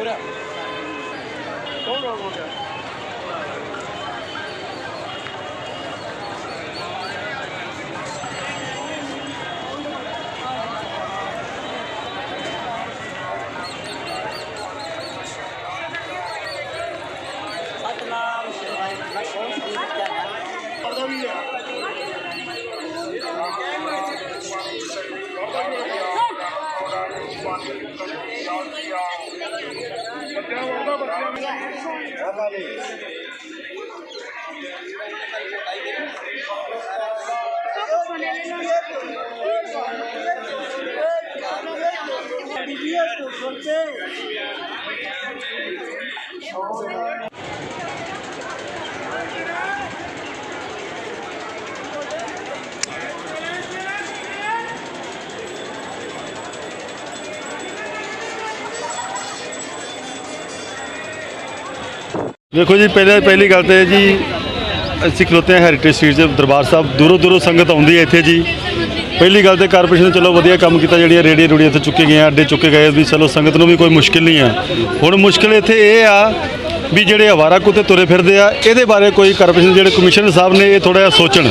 हो रहा हो रहा हो रहा তো ਦੇਖੋ ਜੀ, ਪਹਿਲੇ ਪਹਿਲੀ ਗੱਲ ਤੇ ਜੀ, ਅਸੀਂ ਖਲੋਤੇ ਹਾਂ ਹੈਰੀਟੇਜ ਸਟਰੀਟ 'ਚ ਦਰਬਾਰ ਸਾਹਿਬ। ਦੂਰੋਂ ਦੂਰੋਂ ਸੰਗਤ ਆਉਂਦੀ ਹੈ ਇੱਥੇ ਜੀ। ਪਹਿਲੀ ਗੱਲ ਤੇ ਕਾਰਪੋਰੇਸ਼ਨ ਨੇ ਚਲੋ ਵਧੀਆ ਕੰਮ ਕੀਤਾ, ਜਿਹੜੀਆਂ ਰੇੜੀ ਰੂੜੀਆਂ ਇੱਥੇ ਚੁੱਕੇ ਗਏ ਅੱਡੇ ਚੁੱਕੇ ਗਏ, ਵੀ ਚਲੋ ਸੰਗਤ ਨੂੰ ਵੀ ਕੋਈ ਮੁਸ਼ਕਿਲ ਨਹੀਂ ਆ। ਹੁਣ ਮੁਸ਼ਕਿਲ ਇੱਥੇ ਇਹ ਆ ਵੀ ਜਿਹੜੇ ਅਵਾਰਾ ਕੁੱਤੇ ਤੁਰੇ ਫਿਰਦੇ ਆ, ਇਹਦੇ ਬਾਰੇ ਕੋਈ ਕਾਰਪੋਰੇਸ਼ਨ ਜਿਹੜੇ ਕਮਿਸ਼ਨਰ ਸਾਹਿਬ ਨੇ, ਇਹ ਥੋੜਾ ਜਿਹਾ ਸੋਚਣ।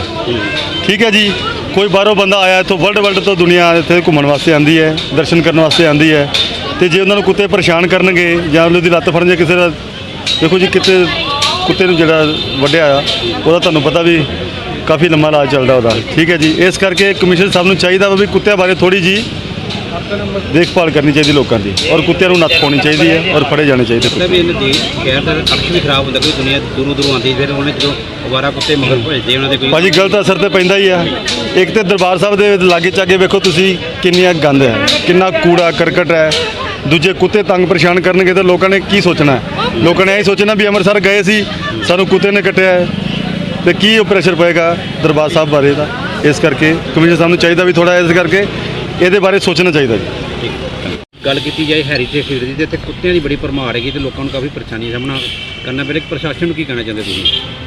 ਠੀਕ ਹੈ ਜੀ? ਕੋਈ ਬਾਹਰੋਂ ਬੰਦਾ ਆਇਆ, ਇੱਥੋਂ ਵਰਲਡ ਵਰਲਡ ਤੋਂ ਦੁਨੀਆ ਇੱਥੇ ਘੁੰਮਣ ਵਾਸਤੇ ਆਂਦੀ ਹੈ, ਦਰਸ਼ਨ ਕਰਨ ਵਾਸਤੇ ਆਂਦੀ ਹੈ, ਤੇ ਜੇ ਉਹਨਾਂ ਨੂੰ ਕੁੱਤੇ ਪਰੇਸ਼ਾਨ ਕਰਨਗੇ ਜਾਂ ਉਹਦੀ ਲੱਤ ਫੜਨ ਜਾਂ ਕਿਸੇ ਦਾ ਦੇਖੋ ਜੀ ਕਿਤੇ ਕੁੱਤੇ ਨੂੰ ਜਿਹੜਾ ਵੱਢਿਆ ਆ ਉਹਦਾ ਤੁਹਾਨੂੰ ਪਤਾ ਵੀ ਕਾਫੀ ਲੰਮਾ ਇਲਾਜ ਚੱਲਦਾ ਉਹਦਾ। ਠੀਕ ਹੈ ਜੀ ਇਸ ਕਰਕੇ ਕਮਿਸ਼ਨ ਸਾਹਿਬ ਨੂੰ ਚਾਹੀਦਾ ਵਾ ਵੀ ਕੁੱਤਿਆਂ ਬਾਰੇ ਥੋੜੀ ਜੀ ਦੇਖਭਾਲ ਕਰਨੀ ਚਾਹੀਦੀ ਲੋਕਾਂ ਦੀ ਔਰ ਕੁੱਤਿਆਂ ਨੂੰ ਨੱਥ ਪਾਉਣੀ ਚਾਹੀਦੀ ਹੈ ਔਰ ਫੜੇ ਜਾਣੇ ਚਾਹੀਦੇ ਮਤਲਬ ਇਹਨਾਂ ਦੀ ਸ਼ਹਿਰ ਦਾ ਅਕਸ਼ ਵੀ ਖਰਾਬ ਹੁੰਦਾ ਕੋਈ ਦੁਨੀਆ ਦੂਰੋਂ ਦੂਰੋਂ ਆਉਂਦੀ ਫਿਰ ਉਹਨੇ ਜਦੋਂ ਅਵਾਰਾ ਕੁੱਤੇ ਮਗਰ ਭੇਜਦੇ ਉਹਨਾਂ ਦੇ ਕੋਈ ਭਾਜੀ ਗਲਤ ਅਸਰ ਤੇ ਪੈਂਦਾ ਹੀ ਆ। ਇੱਕ ਤੇ ਦਰਬਾਰ ਸਾਹਿਬ ਦੇ ਲਾਗੇ ਚਾਗੇ ਵੇਖੋ ਤੁਸੀਂ ਕਿੰਨੀਆਂ ਗੰਦ ਹੈ ਕਿੰਨਾ ਕੂੜਾ ਕਰਕਟ ਹੈ ਦੂਜੇ ਕੁੱਤੇ ਤੰਗ ਪਰੇਸ਼ਾਨ ਕਰਨਗੇ ਤਾਂ ਲੋਕਾਂ ਨੇ ਕੀ ਸੋਚਣਾ? ਹੈ? ਲੋਕਾਂ ਨੇ ਇਹ ਸੋਚਣਾ ਵੀ ਅੰਮ੍ਰਿਤਸਰ ਗਏ ਸੀ ਸਾਨੂੰ ਕੁੱਤੇ ਨੇ ਕੱਟਿਆ ਹੈ। ਤੇ ਕੀ ਉਹ ਪ੍ਰੈਸ਼ਰ ਪਏਗਾ ਦਰਬਾਰ ਸਾਹਿਬ ਬਾਰੇ ਦਾ? ਇਸ ਕਰਕੇ ਕਮਿਸ਼ਨ ਸਾਹਿਬ ਨੂੰ ਚਾਹੀਦਾ ਵੀ ਥੋੜਾ ਇਸ ਕਰਕੇ ਇਹਦੇ ਬਾਰੇ ਸੋਚਣਾ ਚਾਹੀਦਾ ਜੀ। ਗੱਲ ਕੀਤੀ ਜਾਏ ਹੈਰੀਟੇਜ ਫੀਲਡ ਦੀ ਤੇ ਇੱਥੇ ਕੁੱਤਿਆਂ ਦੀ ਬੜੀ ਭਰਮਾਰ ਹੈਗੀ ਤੇ ਲੋਕਾਂ ਨੂੰ ਕਾਫੀ ਪਰੇਸ਼ਾਨੀ ਦਾ ਸਾਹਮਣਾ ਕਰਨਾ ਪੈ ਰਿਹਾ। ਪ੍ਰਸ਼ਾਸਨ ਨੂੰ ਕੀ ਕਹਿਣਾ ਚਾਹੁੰਦੇ ਤੁਸੀਂ?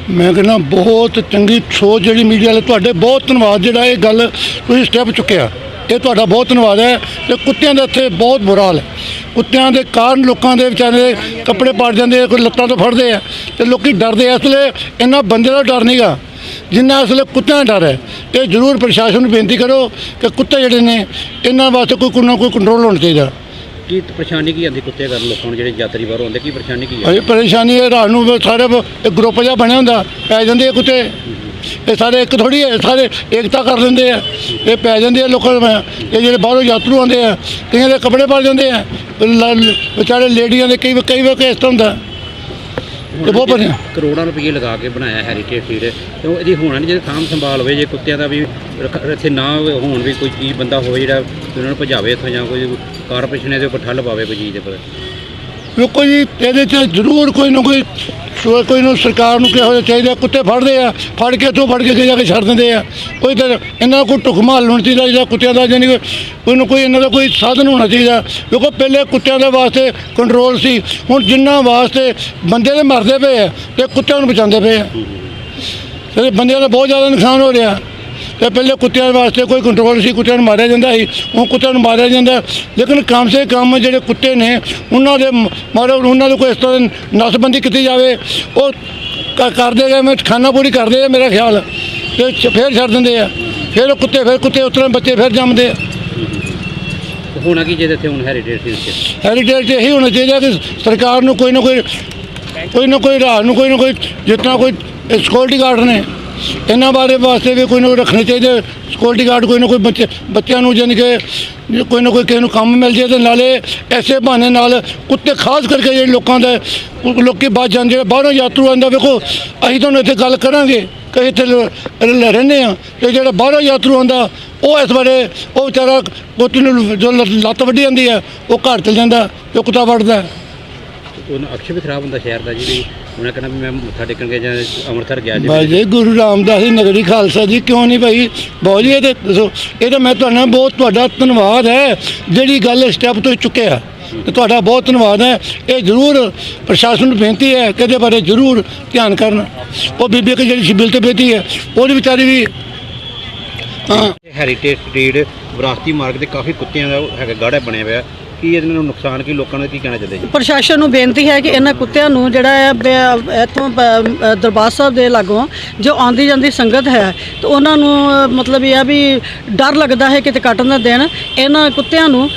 ਮੈਂ ਕਹਿੰਦਾ ਬਹੁਤ ਚੰਗੀ ਸੋਚ ਜਿਹੜੀ ਮੀਡੀਆ ਵਾਲੇ ਤੁਹਾਡੇ ਬਹੁਤ ਧੰਨਵਾਦ। ਜਿਹੜਾ ਇਹ ਗੱਲ ਤੁਸੀਂ ਸਟੈਪ ਚੁੱਕਿਆ ਇਹ ਤੁਹਾਡਾ ਬਹੁਤ ਧੰਨਵਾਦ ਹੈ ਤੇ ਕੁੱਤਿਆਂ ਦਾ ਇੱਥੇ ਬਹੁਤ ਬੁਰਾ ਹਾਲ ਹੈ। ਕੁੱਤਿਆਂ ਦੇ ਕਾਰਨ ਲੋਕਾਂ ਦੇ ਵਿਚਾਰੇ ਕੱਪੜੇ ਪਾੜ ਜਾਂਦੇ ਆ ਕੋਈ ਲੱਤਾਂ ਤੋਂ ਫੜਦੇ ਆ ਤੇ ਲੋਕੀ ਡਰਦੇ ਆ। ਇਸ ਲਈ ਇਹਨਾਂ ਬੰਦੇ ਦਾ ਡਰ ਨਹੀਂਗਾ ਜਿੰਨਾ ਇਸ ਲਈ ਕੁੱਤਿਆਂ ਦਾ ਡਰ ਹੈ ਇਹ ਜ਼ਰੂਰ ਪ੍ਰਸ਼ਾਸਨ ਨੂੰ ਬੇਨਤੀ ਕਰੋ ਕਿ ਕੁੱਤੇ ਜਿਹੜੇ ਨੇ ਇਹਨਾਂ ਵਾਸਤੇ ਕੋਈ ਕੋਈ ਨਾ ਕੋਈ ਕੰਟਰੋਲ ਹੋਣਾ ਚਾਹੀਦਾ। ਕੀ ਪਰੇਸ਼ਾਨੀ ਕੀ ਆਉਂਦੀ ਕੁੱਤੇ ਕਰਨ ਲੋਕਾਂ ਨੂੰ ਜਿਹੜੇ ਯਾਤਰੀ ਬਾਹਰੋਂ ਆਉਂਦੇ ਕੀ ਪਰੇਸ਼ਾਨੀ ਕੀ ਹੈ ਅਰੇ ਪਰੇਸ਼ਾਨੀ ਇਹ ਰਾਤ ਨੂੰ ਸਾਰੇ ਇੱਕ ਗਰੁੱਪ ਜਿਹਾ ਬਣਿਆ ਹੁੰਦਾ ਪੈ ਜਾਂਦੇ ਆ ਕੁੱਤੇ। ਇਹ ਸਾਰੇ ਇੱਕ ਥੋੜੀ ਹੈ ਸਾਰੇ ਏਕਤਾ ਕਰ ਲੈਂਦੇ ਆ। ਇਹ ਪੈ ਜਾਂਦੇ ਆ ਲੋਕਾਂ ਨੂੰ ਇਹ ਜਿਹੜੇ ਬਾਹਰੋਂ ਯਾਤਰੂ ਆਉਂਦੇ ਆ ਕਈਆਂ ਦੇ ਕੱਪੜੇ ਪਾ ਜਾਂਦੇ ਆ ਲ- ਵਿਚਾਰੇ ਲੇਡੀਆਂ ਦੇ ਕਈ ਕਈ ਵਾਰ ਕੇਸ ਤਾਂ ਹੁੰਦਾ। ਤੇ ਬਹੁਤ ਵਧੀਆ ਕਰੋੜਾਂ ਰੁਪਏ ਲਗਾ ਕੇ ਬਣਾਇਆ ਹੈਰੀਟੇਜ ਫੀਲਡ ਤੇ ਉਹ ਇਹਦੀ ਹੋਣਾ ਨਹੀਂ ਜੇ ਸਾਂਭ ਸੰਭਾਲ ਹੋਵੇ ਜੇ ਕੁੱਤਿਆਂ ਦਾ ਵੀ ਰੱਖ- ਇੱਥੇ ਨਾ ਹੋਣ ਵੀ ਕੋਈ ਚੀਜ਼ ਬੰਦਾ ਹੋਵੇ ਜਿਹੜਾ ਉਹਨਾਂ ਨੂੰ ਭਜਾਵੇ ਇੱਥੋਂ ਜਾਂ ਕੋਈ ਕਾਰਪੋਰੇਸ਼ਨ ਇਹਦੇ ਉੱਪਰ ਠੱਲ ਪਾਵੇ ਕੋਈ ਚੀਜ਼ ਦੇ ਉੱਪਰ। ਵੇਖੋ ਜੀ ਇਹਦੇ 'ਚ ਜ਼ਰੂਰ ਕੋਈ ਨਾ ਕੋਈ ਸੋ- ਕੋਈ ਨੂੰ ਸਰਕਾਰ ਨੂੰ ਕਿਹੋ ਜਿਹਾ ਚਾਹੀਦਾ, ਕੁੱਤੇ ਫੜਦੇ ਆ, ਫੜ ਕੇ ਇੱਥੋਂ ਫੜ ਕੇ ਅੱਗੇ ਜਾ ਕੇ ਛੱਡ ਦਿੰਦੇ ਆ। ਕੋਈ ਤਾਂ ਇਹਨਾਂ ਦਾ ਕੋਈ ਢੁਕਮਾ ਹੱਲ ਹੋਣਾ ਚਾਹੀਦਾ ਜਿਹੜਾ ਕੁੱਤਿਆਂ ਦਾ ਜਾਨੀ ਕਿ ਕੋਈ ਨੂੰ ਕੋਈ ਇਹਨਾਂ ਦਾ ਕੋਈ ਸਾਧਨ ਹੋਣਾ ਚਾਹੀਦਾ। ਕਿਉਂਕਿ ਪਹਿਲੇ ਕੁੱਤਿਆਂ ਦੇ ਵਾਸਤੇ ਕੰਟਰੋਲ ਸੀ, ਹੁਣ ਜਿੰਨਾ ਵਾਸਤੇ ਬੰਦੇ ਦੇ ਮਰਦੇ ਪਏ ਆ ਤੇ ਕੁੱਤਿਆਂ ਨੂੰ ਬਚਾਉਂਦੇ ਪਏ ਆ। ਤੇ ਬੰਦਿਆਂ ਦਾ ਬਹੁਤ ਜ਼ਿਆਦਾ ਨੁਕਸਾਨ ਹੋ ਰਿਹਾ। ਤੇ ਪਹਿਲੇ ਕੁੱਤਿਆਂ ਵਾਸਤੇ ਕੋਈ ਕੰਟਰੋਲ ਸੀ ਕੁੱਤਿਆਂ ਨੂੰ ਮਾਰਿਆ ਜਾਂਦਾ ਸੀ ਹੁਣ ਕੁੱਤਿਆਂ ਨੂੰ ਮਾਰਿਆ ਜਾਂਦਾ। ਲੇਕਿਨ ਕਮ ਸੇ ਕਮ ਜਿਹੜੇ ਕੁੱਤੇ ਨੇ ਉਹਨਾਂ ਦੇ ਮਾਰੋ ਉਹਨਾਂ ਦੇ ਕੋਈ ਇਸ ਤਰ੍ਹਾਂ ਨਸਬੰਦੀ ਕੀਤੀ ਜਾਵੇ ਉਹ ਕਰਦੇ ਗਏ ਮੈਂ ਖਾਨਾ ਪੂਰੀ ਕਰਦੇ ਆ ਮੇਰਾ ਖਿਆਲ। ਤੇ ਫਿਰ ਛੱਡ ਦਿੰਦੇ ਆ। ਫਿਰ ਉਹ ਕੁੱਤੇ ਫਿਰ ਕੁੱਤੇ ਉਸ ਤਰ੍ਹਾਂ ਬੱਚੇ ਫਿਰ ਜੰਮਦੇ ਆ। ਤੇ ਹੋਣਾ ਕੀ ਜਿਹਦੇ ਇੱਥੇ ਹੁਣ ਹੈਰੀਟੇਜ ਹੈਰੀਟੇਜ ਤੇ ਇਹੀ ਹੋਣਾ ਚਾਹੀਦਾ ਕਿ ਸਰਕਾਰ ਨੂੰ ਕੋਈ ਨਾ ਕੋਈ ਕੋਈ ਨਾ ਕੋਈ ਰਾਹ ਨੂੰ ਕੋਈ ਨਾ ਕੋਈ ਜਿਤਨਾ ਕੋਈ ਸਿਕਿਉਰਿਟੀ ਗਾਰਡ ਨੇ। ਇਹਨਾਂ ਬਾਰੇ ਵਾਸਤੇ ਵੀ ਕੋਈ ਨਾ ਕੋਈ ਰੱਖਣੇ ਚਾਹੀਦੇ। ਸਿਕਿਉਰਿਟੀ ਗਾਰਡ ਕੋਈ ਨਾ ਕੋਈ ਬੱਚੇ ਬੱਚਿਆਂ ਨੂੰ ਜਾਣੀ ਕਿ ਕੋਈ ਨਾ ਕੋਈ ਕਿਸੇ ਨੂੰ ਕੰਮ ਮਿਲ ਜੇ ਤੇ ਨਾਲੇ ਐਸੇ ਬਹਾਨੇ ਨਾਲ ਕੁੱਤੇ ਖਾਸ ਕਰਕੇ ਜਿਹੜੇ ਲੋਕਾਂ ਦਾ ਉਹ ਲੋਕੀ ਬਾਹਰ ਜਾਂਦੇ ਜਿਹੜੇ ਬਾਹਰੋਂ ਯਾਤਰੂ ਆਉਂਦਾ ਵੇਖੋ, ਅਸੀਂ ਤੁਹਾਨੂੰ ਇੱਥੇ ਗੱਲ ਕਰਾਂਗੇ ਕਿ ਇੱਥੇ ਰਹਿੰਦੇ ਆ ਤੇ ਜਿਹੜਾ ਬਾਹਰੋਂ ਯਾਤਰੂ ਆਉਂਦਾ, ਉਹ ਇਸ ਬਾਰੇ ਉਹ ਵਿਚਾਰਾ ਕੁੱਤੇ ਨੂੰ ਜੋ ਲੱਤ ਵੱਢੀ ਜਾਂਦੀ ਹੈ ਉਹ ਘਰ ਚਲ ਜਾਂਦਾ, ਤੇ ਕੁੱਤਾ ਵੱਢਦਾ। ਉਹਨਾਂ ਅਕਸ਼ ਵੀ ਖਰਾਬ ਹੁੰਦਾ ਸ਼ਹਿਰ ਦਾ ਜੀ ਵੀ ਉਹਨਾਂ ਕਹਿੰਦਾ ਵੀ ਮੈਂ ਮੱਥਾ ਟੇਕਣ ਗਿਆ ਜਾਂ ਅੰਮ੍ਰਿਤਸਰ ਗਿਆ ਜੀ। ਭਾਈ ਜੀ ਗੁਰੂ ਰਾਮਦਾਸ ਜੀ ਨਗਰੀ ਖਾਲਸਾ ਜੀ ਕਿਉਂ ਨਹੀਂ ਭਾਈ? ਬਹੁਤ ਜੀ ਇਹ ਤੇ ਦੱਸੋ ਇਹ ਤਾਂ ਮੈਂ ਤੁਹਾਡਾ ਬਹੁਤ ਤੁਹਾਡਾ ਧੰਨਵਾਦ ਹੈ ਜਿਹੜੀ ਗੱਲ ਸਟੈਪ ਤੋਂ ਚੁੱਕਿਆ ਤੇ ਤੁਹਾਡਾ ਬਹੁਤ ਧੰਨਵਾਦ ਹੈ ਇਹ ਜ਼ਰੂਰ ਪ੍ਰਸ਼ਾਸਨ ਨੂੰ ਬੇਨਤੀ ਹੈ ਕਿ ਇਹਦੇ ਬਾਰੇ ਜ਼ਰੂਰ ਧਿਆਨ ਕਰਨ। ਉਹ ਬੀਬੀ ਕਿ ਜਿਹੜੀ ਸ਼ਿਬਿਲ ਤੇ ਬੇਟੀ ਹੈ ਉਹਦੀ ਵਿਚਾਰੀ ਵੀ ਹਾਂ। ਹੈਰੀਟੇਜ ਸਟਰੀਟ ਵਿਰਾਸਤੀ ਮਾਰਗ ਤੇ ਕਾਫੀ ਕੁੱਤਿਆਂ ਦਾ ਹੈਗਾ ਗਾੜਾ ਬਣਿਆ ਹੋਇਆ। ਕੀ ਇਹਦੇ ਨਾਲ ਨੁਕਸਾਨ ਕੀ ਲੋਕਾਂ ਨੂੰ ਕੀ ਕਹਿਣਾ ਚਾਹੁੰਦੇ ਜੀ? ਪ੍ਰਸ਼ਾਸਨ ਨੂੰ ਬੇਨਤੀ ਹੈ ਕਿ ਇਹਨਾਂ ਕੁੱਤਿਆਂ ਨੂੰ ਜਿਹੜਾ ਹੈ ਬ- ਇੱਥੋਂ ਬ- ਦਰਬਾਰ ਸਾਹਿਬ ਦੇ ਲਾਗੋਂ ਜੋ ਆਉਂਦੀ ਜਾਂਦੀ ਸੰਗਤ ਹੈ ਤੇ ਉਹਨਾਂ ਨੂੰ ਮਤਲਬ ਇਹ ਆ ਵੀ ਡਰ ਲੱਗਦਾ ਹੈ ਕਿਤੇ ਕੱਟ ਨਾ ਦੇਣ। ਇਹਨਾਂ ਕੁੱਤਿਆਂ ਨੂੰ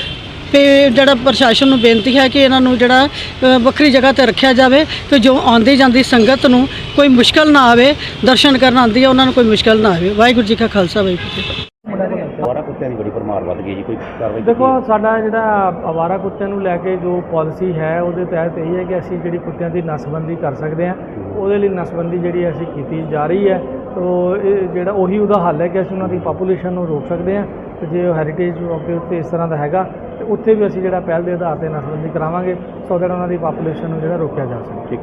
ਤੇ ਜਿਹੜਾ ਪ੍ਰਸ਼ਾਸਨ ਨੂੰ ਬੇਨਤੀ ਹੈ ਕਿ ਇਹਨਾਂ ਨੂੰ ਜਿਹੜਾ ਅ, ਵੱਖਰੀ ਜਗ੍ਹਾ ਤੇ ਰੱਖਿਆ ਜਾਵੇ ਕਿ ਜੋ ਆਉਂਦੀ ਜਾਂਦੀ ਸੰਗਤ ਨੂੰ ਕੋਈ ਮੁਸ਼ਕਲ ਨਾ ਆਵੇ ਦਰਸ਼ਨ ਕਰਨ ਆਉਂਦੀ ਹੈ ਉਹਨਾਂ ਨੂੰ ਕੋਈ ਮੁਸ਼ਕਲ ਨਾ ਆਵੇ। ਵਾਹਿਗੁਰੂ ਜੀ ਕਾ ਖਾਲਸਾ ਵਾਹਿਗੁਰੂ ਜੀ ਕੀ ਫਤਿਹ ਦੁਆਰਾ ਕੁੱਤਿਆਂ ਦੀ ਬੜੀ ਪਰਮਾਰ ਵੱਧ ਗਈ ਜੀ ਕੋਈ ਕਾਰਵਾਈ ਦੇਖੋ? ਸਾਡਾ ਜਿਹੜਾ ਅਵਾਰਾ ਕੁੱਤਿਆਂ ਨੂੰ ਲੈ ਕੇ ਜੋ ਪਾਲਿਸੀ ਹੈ ਉਹਦੇ ਤਹਿਤ ਇਹ ਹੈ ਕਿ ਅਸੀਂ ਜਿਹੜੀ ਕੁੱਤਿਆਂ ਦੀ ਨਸਬੰਦੀ ਕਰ ਸਕਦੇ ਹਾਂ। ਉਹਦੇ ਲਈ ਨਸਬੰਦੀ ਜਿਹੜੀ ਅਸੀਂ ਕੀਤੀ ਜਾ ਰਹੀ ਹੈ। ਤੋ ਇਹ ਜਿਹੜਾ ਉਹੀ ਉਹਦਾ ਹੱਲ ਹੈ ਕਿ ਅਸੀਂ ਉਹਨਾਂ ਦੀ ਪਾਪੂਲੇਸ਼ਨ ਨੂੰ ਰੋਕ ਸਕਦੇ ਹਾਂ। ਤੇ ਜੇ ਉਹ ਹੈਰੀਟੇਜ ਦੇ ਉੱਤੇ ਇਸ ਤਰ੍ਹਾਂ ਦਾ ਹੈਗਾ ਤੇ ਉੱਥੇ ਵੀ ਅਸੀਂ ਜਿਹੜਾ ਪਹਿਲ ਦੇ ਆਧਾਰ ਤੇ ਨਸਬੰਦੀ ਕਰਾਵਾਂਗੇ ਸੋ that ਉਹਨਾਂ ਦੀ ਪਾਪੂਲੇਸ਼ਨ ਨੂੰ ਜਿਹੜਾ ਰੋਕਿਆ ਜਾ ਸਕੇ। ਠੀਕ।